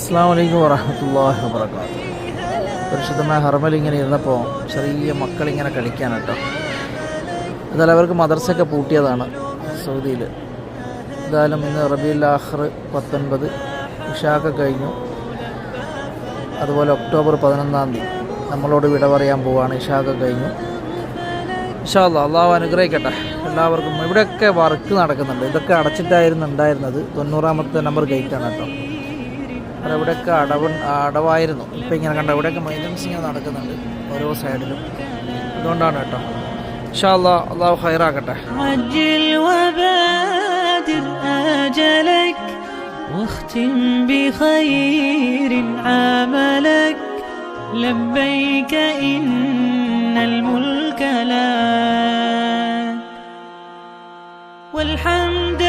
അസ്സാം വലൈക്കും വറഹമത്തല്ലാഹി വാബർക്കാത്തു പരിശുദ്ധമായ ഹർമൽ ഇങ്ങനെ ഇരുന്നപ്പോൾ ചെറിയ മക്കളിങ്ങനെ കളിക്കാൻ കേട്ടോ. എന്തായാലും അവർക്ക് മദർസൊക്കെ പൂട്ടിയതാണ് സൗദിയിൽ എന്തായാലും ഇന്ന് റബിയുൽ ആഖർ പത്തൊൻപത് ഇഷാക്കെ കഴിഞ്ഞു. അതുപോലെ ഒക്ടോബർ പതിനൊന്നാം തീയതി നമ്മളോട് വിട പറയാൻ പോവാണ് ഇഷാക്ക് കഴിഞ്ഞു. ഇഷാ അല്ലാ അള്ളാഹു അനുഗ്രഹിക്കട്ടെ എല്ലാവർക്കും. ഇവിടെയൊക്കെ വർക്ക് നടക്കുന്നുണ്ട്. ഇതൊക്കെ അടച്ചിട്ടായിരുന്നു ഉണ്ടായിരുന്നത്. തൊണ്ണൂറാമത്തെ നമ്പർ ഗേറ്റാണ് കേട്ടോ. അത് ഇവിടെയൊക്കെ അടവ് അടവായിരുന്നു ഇപ്പം ഇങ്ങനെ കണ്ട ഇവിടെയൊക്കെ മെയിൻ്റനൻസ് ഇങ്ങനെ നടക്കുന്നുണ്ട് ഓരോ സൈഡിലും അതുകൊണ്ടാണ് കേട്ടോ ഇഷാ അല്ലാ അള്ളാഹു ഹൈറാക്കട്ടെ عجل وبادر آجلك واختم بخير عملك لبيك إن الملك لك والحمد